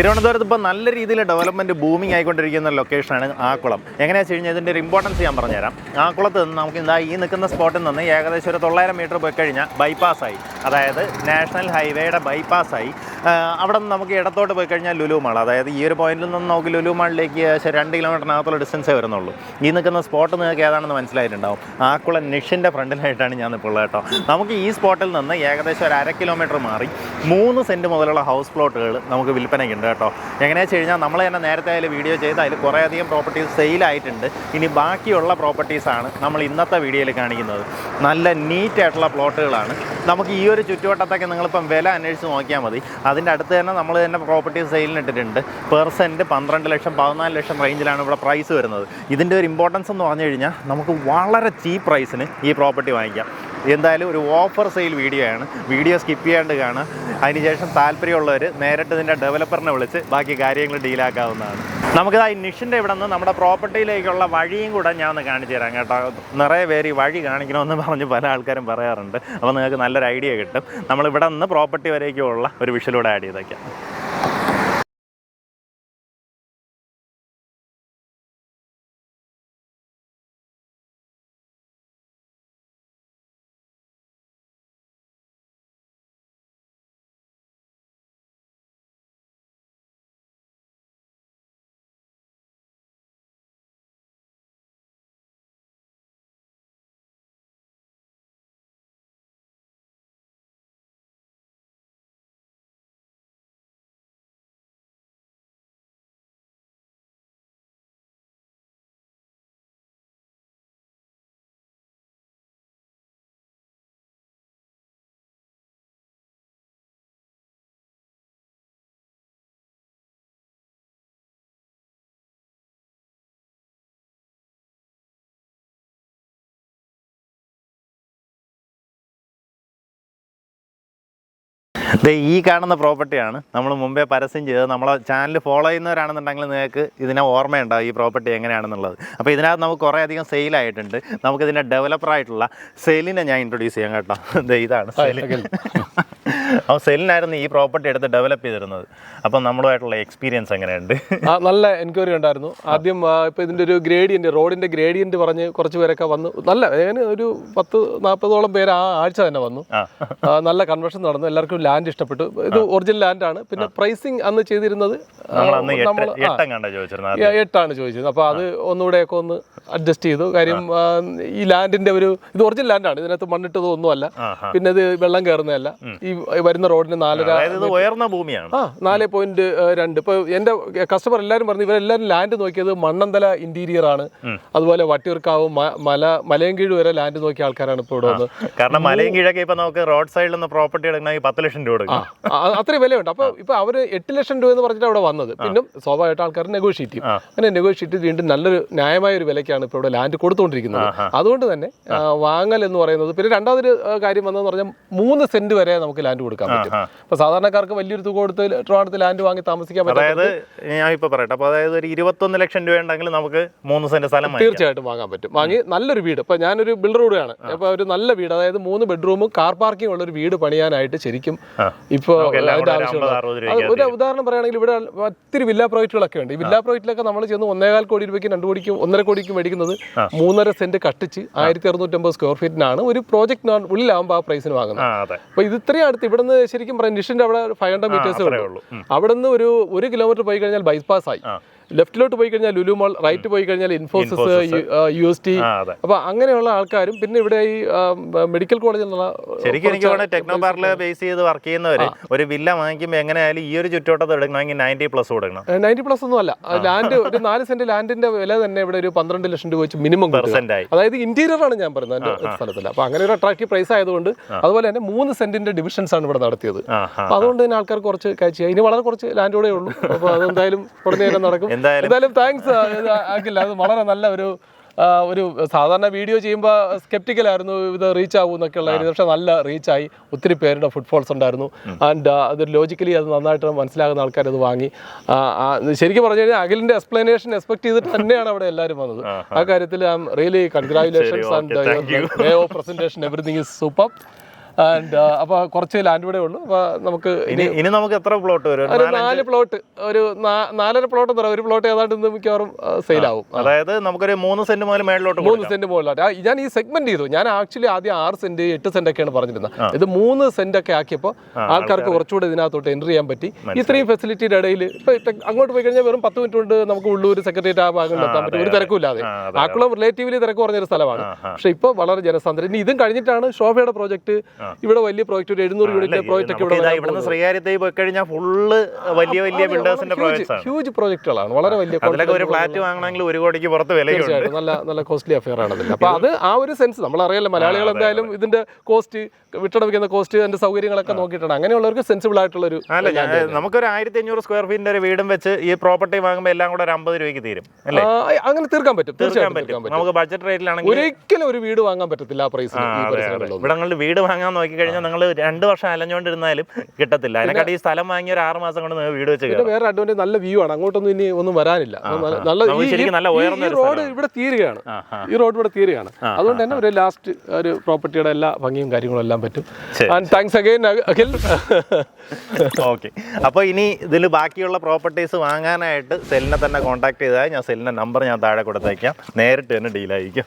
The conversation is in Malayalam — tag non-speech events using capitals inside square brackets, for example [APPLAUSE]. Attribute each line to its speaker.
Speaker 1: തിരുവനന്തപുരത്ത് ഇപ്പോൾ നല്ല രീതിയിൽ ഡെവലപ്മെന്റ് ബൂമിംഗ് ആയിക്കൊണ്ടിരിക്കുന്ന ലൊക്കേഷനാണ് ആക്കുളം. എങ്ങനെയാണെന്ന് വെച്ച് കഴിഞ്ഞാൽ ഇതിന്റെ ഒരു ഇമ്പോർട്ടൻസ് ഞാൻ പറഞ്ഞുതരാം. ആക്കുളത്ത് നിന്ന് നമുക്ക് എന്താ ഈ നിൽക്കുന്ന സ്പോട്ടിൽ നിന്ന് ഏകദേശം ഒരു തൊള്ളായിരം മീറ്റർ പോയി കഴിഞ്ഞാൽ ബൈപ്പാസ്സായി അതായത് നാഷണൽ ഹൈവേയുടെ ബൈപ്പാസ്സായി അവിടെ നിന്ന് നമുക്ക് ഇടത്തോട്ട് പോയി കഴിഞ്ഞാൽ ലുലു മാൾ അതായത് ഈ ഒരു പോയിന്റിൽ നിന്ന് നമുക്ക് ലുലു മാളിലേക്ക് ഏകദേശം രണ്ട് കിലോമീറ്ററിനകത്തുള്ള ഡിസ്റ്റൻസേ വരുന്നുള്ളൂ. ഈ നിൽക്കുന്ന സ്പോട്ട് നിങ്ങൾക്ക് ഏതാണെന്ന് മനസ്സിലായിട്ടുണ്ടാവും. ആക്കുളം നിഷിന്റെ ഫ്രണ്ടിലായിട്ടാണ് ഞാൻ ഇപ്പോൾ ഉള്ളത് കേട്ടോ. നമുക്ക് ഈ സ്പോട്ടിൽ നിന്ന് ഏകദേശം ഒരു അര കിലോമീറ്റർ മാറി മൂന്ന് സെന്റ് മുതലുള്ള ഹൗസ് പ്ലോട്ടുകൾ നമുക്ക് വിൽപ്പനയ്ക്കുണ്ട് കേട്ടോ. എങ്ങനെയാണെന്ന് വെച്ച് കഴിഞ്ഞാൽ നമ്മൾ തന്നെ നേരത്തെ അതിൽ വീഡിയോ ചെയ്ത് അതിൽ കുറേയധികം പ്രോപ്പർട്ടീസ് സെയിലായിട്ടുണ്ട് ഇനി ബാക്കിയുള്ള പ്രോപ്പർട്ടീസാണ് നമ്മൾ ഇന്നത്തെ വീഡിയോയിൽ കാണിക്കുന്നത്. നല്ല നീറ്റായിട്ടുള്ള പ്ലോട്ടുകളാണ് നമുക്ക് ഈ ഒരു ചുറ്റുവട്ടത്തൊക്കെ നിങ്ങളിപ്പം വില അന്വേഷിച്ച് നോക്കിയാൽ മതി. അതിന്റെ അടുത്ത് തന്നെ നമ്മൾ തന്നെ പ്രോപ്പർട്ടി സെയിലിന് ഇട്ടിട്ടുണ്ട്. പെർസെന്റ് പന്ത്രണ്ട് ലക്ഷം പതിനാല് ലക്ഷം റേഞ്ചിലാണ് ഇവിടെ പ്രൈസ് വരുന്നത്. ഇതിന്റെ ഒരു ഇമ്പോർട്ടൻസ് എന്ന് പറഞ്ഞു കഴിഞ്ഞാൽ നമുക്ക് വളരെ ചീപ്പ് പ്രൈസിന് ഈ പ്രോപ്പർട്ടി വാങ്ങിക്കാം. എന്തായാലും ഒരു ഓഫർ സെയിൽ വീഡിയോ ആണ്. വീഡിയോ സ്കിപ്പ് ചെയ്യാണ്ട് കാണുക. അതിനുശേഷം താല്പര്യമുള്ളവർ നേരിട്ട് ഇതിന്റെ ഡെവലപ്പറിനെ വിളിച്ച് ബാക്കി കാര്യങ്ങൾ ഡീലാക്കാവുന്നതാണ് നമുക്കിത് നിഷിന്റെ ഇവിടെ നിന്ന് നമ്മുടെ പ്രോപ്പർട്ടിയിലേക്കുള്ള വഴിയും കൂടെ ഞാൻ ഒന്ന് കാണിച്ചു തരാം കേട്ടോ. നിറയെ പേര് ഈ വഴി കാണിക്കണമെന്ന് പറഞ്ഞ് പല ആൾക്കാരും പറയാറുണ്ട്. അപ്പോൾ നിങ്ങൾക്ക് നല്ലൊരു ഐഡിയ കിട്ടും. നമ്മളിവിടെ നിന്ന് പ്രോപ്പർട്ടി വരേക്കുമുള്ള ഒരു വിഷലൂടെ ആഡ് ചെയ്തേക്കാം. ദേ ഈ കാണുന്ന പ്രോപ്പർട്ടിയാണ് നമ്മൾ മുമ്പേ പരസ്യം ചെയ്തത്. നമ്മളെ ചാനൽ ഫോളോ ചെയ്യുന്നവരാണെന്നുണ്ടെങ്കിൽ നിങ്ങൾക്ക് ഇതിനെ ഓർമ്മയുണ്ടാവും ഈ പ്രോപ്പർട്ടി എങ്ങനെയാണെന്നുള്ളത്. അപ്പോൾ ഇതിനകത്ത് നമുക്ക് കുറേ അധികം സെയിലായിട്ടുണ്ട് നമുക്ക് ഇതിന്റെ ഡെവലപ്പറായിട്ടുള്ള സെയിലിനെ ഞാൻ ഇൻട്രൊഡ്യൂസ് ചെയ്യാം കേട്ടോ. ദേ ഇതാണ് സെലിൻ. അപ്പോൾ സെല്ലിനായിരുന്നു ഈ പ്രോപ്പർട്ടി എടുത്ത് ഡെവലപ്പ് ചെയ്തിരുന്നത്. അപ്പം നമ്മളുമായിട്ടുള്ള എക്സ്പീരിയൻസ് എങ്ങനെയുണ്ട്?
Speaker 2: ആ, നല്ല എൻക്വയറി ഉണ്ടായിരുന്നു. ആദ്യം ആ, ഇപ്പൊ ഇതിന്റെ ഒരു ഗ്രേഡിയന്റ് റോഡിന്റെ ഗ്രേഡിയന്റ് പറഞ്ഞ് കുറച്ച് പേരൊക്കെ വന്നു. നല്ല ഏതാനും ഒരു പത്ത് നാൽപ്പതോളം പേര് ആ ആഴ്ച തന്നെ വന്നു. നല്ല കൺവെർഷൻ നടന്നു. എല്ലാവർക്കും ലാൻഡ് ഇഷ്ടപ്പെട്ടു. ഇത് ഒറിജിനൽ ലാൻഡ് ആണ്. പിന്നെ പ്രൈസിങ് അന്ന് ചെയ്തിരുന്നത്
Speaker 1: നമ്മൾ
Speaker 2: എട്ടാണ് ചോദിച്ചത്. അപ്പോൾ അത് ഒന്നുകൂടെയൊക്കെ ഒന്ന് അഡ്ജസ്റ്റ് ചെയ്തു. കാര്യം ഈ ലാൻഡിന്റെ ഒരു ഇത് ഒറിജിനൽ ലാൻഡാണ് ഇതിനകത്ത് മണ്ണിട്ടതോ ഒന്നുമല്ല.
Speaker 1: ആ ആ.
Speaker 2: പിന്നെ ഇത് വെള്ളം കയറുന്നതല്ല. ഈ വരുന്ന റോഡിന് നാലര
Speaker 1: അതായത് ഉയർന്ന ഭൂമിയാണ്.
Speaker 2: ആ നാല് പോയിന്റ് രണ്ട്. ഇപ്പോൾ എന്റെ കസ്റ്റമർ എല്ലാവരും പറഞ്ഞു ഇവരെല്ലാവരും ലാൻഡ് നോക്കിയത് മണ്ണന്തല ഇന്റീരിയർ ആണ്. അതുപോലെ വട്ടിയൂർക്കാവ് മല മലയൻകീഴ് വരെ ലാൻഡ് നോക്കിയ ആൾക്കാരാണ് ഇപ്പോൾ ഇവിടെ വന്നത്.
Speaker 1: കാരണം മലയും കീഴൊക്കെ ഇപ്പൊ നമുക്ക് റോഡ് സൈഡിൽ നിന്ന് പ്രോപ്പർട്ടി എടുക്കണമെങ്കിൽ പത്ത് ലക്ഷം രൂപ
Speaker 2: അത്രയും വിലയുണ്ട്. അപ്പോൾ ഇപ്പൊ അവർ എട്ട് ലക്ഷം രൂപ എന്ന് പറഞ്ഞിട്ട് അവിടെ വന്നത്. പിന്നെ സ്വാഭാവികമായിട്ട് ആൾക്കാർ നെഗോഷിയേറ്റ് ചെയ്യും. അങ്ങനെ നെഗോഷിയേറ്റ് വീണ്ടും നല്ലൊരു ന്യായമായ ഒരു വിലയ്ക്കാണ് ഇപ്പോൾ ഇവിടെ ലാൻഡ് കൊടുത്തുകൊണ്ടിരിക്കുന്നത് അതുകൊണ്ട് തന്നെ വാങ്ങൽ എന്ന് പറയുന്നത് പിന്നെ രണ്ടാമതൊരു കാര്യം വന്നതെന്ന് പറഞ്ഞാൽ മൂന്ന് സെന്റ് വരെ നമുക്ക് ലാൻഡ് കൊടുക്കാൻ പറ്റും. അപ്പൊ സാധാരണക്കാർക്ക് വലിയൊരു തുക കൊടുത്ത് ട്രിവാണത്തിൽ ലാൻഡ് വാങ്ങി താമസിക്കാൻ പറ്റും
Speaker 1: അതായത് ഞാൻ ഇപ്പൊ പറയട്ടെ. അപ്പൊ അതായത് ഒരു ഇരുപത്തൊന്ന് ലക്ഷം രൂപ ഉണ്ടെങ്കിൽ നമുക്ക് മൂന്ന് സെന്റ് സ്ഥലം.
Speaker 2: തീർച്ചയായിട്ടും വാങ്ങാൻ പറ്റും. വാങ്ങി നല്ലൊരു വീട്. ഇപ്പൊ ഞാനൊരു ബിൽഡർ കൂടെയാണ്. അപ്പൊ ഒരു നല്ല വീട് അതായത് മൂന്ന് ബെഡ്റൂമും കാർ പാർക്കിംഗ് ഉള്ള ഒരു വീട് പണിയാനായിട്ട് ശരിക്കും. ഇപ്പൊ അതിന്റെ
Speaker 1: ഒരു
Speaker 2: ആവശ്യമുള്ള ഉദാഹരണം പറയുകയാണെങ്കിൽ ഇവിടെ ഒത്തിരി വില്ലാ പ്രോജക്റ്റുകളൊക്കെ ഉണ്ട്. ഈ വില്ലാ പ്രോജക്റ്റിലൊക്കെ നമ്മൾ ചെന്ന് ഒന്നേകാൽ കോടി രൂപയ്ക്ക് രണ്ട് കോടിക്കും ഒന്നര കോടിക്കും മേടിക്കുന്നത് മൂന്നര സെന്റ് കട്ടിച്ച് ആയിരത്തി അറുന്നൂറ്റമ്പത് സ്ക്വയർ ഫീറ്റിനാണ് ഒരു പ്രോജക്ട് ഉള്ളിലാവുമ്പോൾ ആ പ്രൈസിന് വാങ്ങുന്നത്. അപ്പൊ ഇത് ഇത്രയും അടുത്ത് ഇവിടുന്ന് ശരിക്കും പറയാം നിഷിന്റെ അവിടെ ഫൈവ് ഹൺഡ്രഡ് മീറ്റേഴ്സ്. അവിടെ നിന്ന് ഒരു ഒരു കിലോമീറ്റർ പോയി കഴിഞ്ഞാൽ ബൈപ്പാസ് ആയി. ലെഫ്റ്റിലോട്ട് പോയി കഴിഞ്ഞാൽ ലുലു മാൾ റൈറ്റ് പോയി കഴിഞ്ഞാൽ ഇൻഫോസിസ്. യു എസ് ടി അപ്പൊ അങ്ങനെയുള്ള ആൾക്കാരും പിന്നെ ഇവിടെ ഈ മെഡിക്കൽ കോളേജിൽ നിന്നുള്ള
Speaker 1: ശരിക്കും എനിക്ക് തോന്നുന്നത് ടെക്നോ പാർക്കിൽ ബേസ് ചെയ്ത് വർക്ക് ചെയ്യുന്നവര് ഒരു വില്ല വാങ്ങിക്കുമ്പോൾ എങ്ങനെയായാലും ഈ ഒരു ചുറ്റോട്ടത്തെ എടുക്കണമെങ്കിൽ നയന്റി പ്ലസ് കൊടുക്കണം.
Speaker 2: നയന്റി പ്ലസ് ഒന്നും അല്ല. ലാൻഡ് ഒരു നാല് സെന്റ് ലാൻഡിന്റെ വില തന്നെ ഇവിടെ ഒരു പന്ത്രണ്ട് ലക്ഷം രൂപ വെച്ച് മിനിമം അതായത് ഇന്റീരിയർ ആണ് ഞാൻ പറയുന്നത് എന്റെ സ്ഥലത്തില്ല അപ്പൊ അങ്ങനെ ഒരു അട്രാക്റ്റീവ് പ്രൈസ് ആയതുകൊണ്ട് അതുപോലെ തന്നെ മൂന്ന് സെന്റിന്റെ ഡിവിഷൻസ് ആണ് ഇവിടെ നടത്തിയത്. അപ്പൊ അതുകൊണ്ട് തന്നെ ആൾക്കാർ കുറച്ച് കാഴ്ച ഇനി വളരെ കുറച്ച് ലാൻഡ് കൂടെ ഉള്ളൂ. അപ്പൊ അതെന്തായാലും തന്നെ നടക്കും.
Speaker 1: എന്തായാലും
Speaker 2: താങ്ക്സ് ആക്കില്ല. അത് വളരെ നല്ല ഒരു ഒരു സാധാരണ വീഡിയോ ചെയ്യുമ്പോൾ സ്കെപ്റ്റിക്കൽ ആയിരുന്നു ഇത് റീച്ച് ആവും എന്നൊക്കെ ഉള്ളായിരുന്നു പക്ഷെ നല്ല റീച്ചായി ഒത്തിരി പേരുടെ ഫുട്ഫോൾസ് ഉണ്ടായിരുന്നു. ആൻഡ് അത് ലോജിക്കലി അത് നന്നായിട്ട് മനസ്സിലാകുന്ന ആൾക്കാർ അത് വാങ്ങി. ശരിക്കും പറഞ്ഞു കഴിഞ്ഞാൽ അഖിലിന്റെ എക്സ്പ്ലനേഷൻ എക്സ്പെക്ട് ചെയ്തിട്ട് തന്നെയാണ് അവിടെ എല്ലാവരും വന്നത്. ആ കാര്യത്തിൽ I'm really
Speaker 1: congratulations
Speaker 2: and presentation everything is super and അപ്പോൾ കുറച്ച് ലാൻഡ് ഇവിടെ ഉള്ളൂ. അപ്പൊ നമുക്ക്
Speaker 1: ഇനി നമുക്ക് എത്ര പ്ലോട്ട് വരും? ഒരു
Speaker 2: നാല് പ്ലോട്ട് ഒരു നാലര പ്ലോട്ട് എന്ന് ഒരു പ്ലോട്ട് ഏതാണ്ട് ഇന്ന് മിക്കവാറും സെയിൽ സെയിലാവും
Speaker 1: അതായത് നമുക്കൊരു മൂന്ന് സെന്റ് മുതൽ മേളിലോട്ട്
Speaker 2: മൂന്ന് സെന്റ് മുകളിലോട്ട്. ഞാൻ ഈ സെഗ്മെന്റ് ചെയ്തു. ഞാൻ ആക്ച്വലി ആദ്യം ആറ് സെന്റ് എട്ട് സെന്റ് ഒക്കെയാണ് പറഞ്ഞിരുന്നത്. ഇത് മൂന്ന് സെന്റ് ഒക്കെ ആക്കിയപ്പോൾ ആൾക്കാർക്ക് കുറച്ചുകൂടെ ഇതിനകത്തോട്ട് എൻട്രി ചെയ്യാൻ പറ്റി. ഇത്രയും ഫെസിലിറ്റിയുടെ ഇടയിൽ ഇപ്പൊ അങ്ങോട്ട് പോയി കഴിഞ്ഞാൽ വെറും പത്ത് മിനിറ്റ് കൊണ്ട് നമുക്ക് ഉള്ളൂർ സെക്രട്ടേറിയറ്റ് ആ ഭാഗങ്ങളിൽ എത്താൻ പറ്റും. ഒരു തിരക്കില്ലാതെ ആക്കുളം റിലേറ്റീവ്ലി തിരക്ക് കുറഞ്ഞൊരു സ്ഥലമാണ്. പക്ഷെ ഇപ്പോൾ വളരെ ജനസാന്ദ്രം. ഇനി ഇതും കഴിഞ്ഞിട്ടാണ് ശോഭയുടെ പ്രോജക്റ്റ് ഇവിടെ വലിയ പ്രോജക്റ്റ് ഒരു എഴുന്നൂറ് യൂണിറ്റ് പ്രോജക്റ്റ് ഒക്കെ ഇവിടെ
Speaker 1: ശ്രീകാര്യത്തേക്ക് പോയി കഴിഞ്ഞാൽ ഫുള്ള് വലിയ വലിയ ബിൽഡേഴ്സിന്റെ
Speaker 2: ഹ്യൂജ് പ്രോജക്റ്റുകളാണ് വളരെ വലിയ
Speaker 1: ഒരു ഫ്ലാറ്റ് വാങ്ങണമെങ്കിൽ ഒരു കോടിക്ക് പുറത്ത്
Speaker 2: വില നല്ല നല്ല കോസ്റ്റ്ലി അഫെയർ ആണ് അതിൽ അപ്പോൾ അത് ആ ഒരു സെൻസ് നമ്മൾ അറിയാലോ മലയാളികൾ എന്തായാലും ഇതിന്റെ കോസ്റ്റ് വിട്ടടവിക്കുന്ന കോസ്റ്റ് അതിന്റെ സൗകര്യങ്ങളൊക്കെ നോക്കിയിട്ടാണ്. അങ്ങനെയുള്ളവർക്ക് സെൻസിബിൾ ആയിട്ടുള്ള ഒരു
Speaker 1: അല്ല നമുക്കൊരു ആയിരത്തി അഞ്ഞൂറ് സ്ക്വയർ ഫീറ്റിന്റെ ഒരു വീടും വെച്ച് ഈ പ്രോപ്പർട്ടി വാങ്ങുമ്പോൾ എല്ലാം കൂടെ ഒരു അമ്പത് രൂപയ്ക്ക് തീരും അല്ലേ?
Speaker 2: അങ്ങനെ തീർക്കാൻ പറ്റും.
Speaker 1: തീർക്കാൻ
Speaker 2: തീർച്ചയായിട്ടും
Speaker 1: പറ്റും. നമുക്ക് ബഡ്ജറ്റ് റേറ്റിലാണെങ്കിൽ
Speaker 2: ഒരിക്കലും ഒരു വീട് വാങ്ങാൻ പറ്റത്തില്ല ആ പ്രൈസിന് ഇവിടെ
Speaker 1: ഇവിടങ്ങളിൽ വീട് വാങ്ങാൻ നോക്കി കഴിഞ്ഞാൽ നിങ്ങൾ രണ്ട് വർഷം അലഞ്ഞുകൊണ്ടിരുന്നാലും കിട്ടത്തില്ല. അതിനെക്കാട്ടി ഈ സ്ഥലം വാങ്ങിയ ഒരു ആറ് മാസം കൊണ്ട് നിങ്ങൾ വീട് വെച്ച്
Speaker 2: വേറെ അഡ്വാന്റേജ് നല്ല വ്യൂ ആണ്. അങ്ങോട്ടൊന്നും ഇനി ഒന്നും വരാനില്ല. നല്ല- നല്ല
Speaker 1: ഉയർന്ന
Speaker 2: റോഡ് ഇവിടെ തീരുകയാണ്. ഈ റോഡ് ഇവിടെ തീരുകയാണ്. അതുകൊണ്ട് തന്നെ ഒരു ലാസ്റ്റ് ഒരു പ്രോപ്പർട്ടിയുടെ എല്ലാ ഭംഗിയും കാര്യങ്ങളും എല്ലാം പറ്റും. Thanks again Akhil. [LAUGHS]
Speaker 1: ഓക്കെ അപ്പോൾ ഇനി ഇതിൽ ബാക്കിയുള്ള പ്രോപ്പർട്ടീസ് വാങ്ങാനായിട്ട് സെല്ലിനെ തന്നെ കോൺടാക്ട് ചെയ്താൽ ഞാൻ സെല്ലിന്റെ നമ്പർ ഞാൻ താഴെ കൊടുത്തേക്കാം. നേരിട്ട് തന്നെ ഡീലായിരിക്കും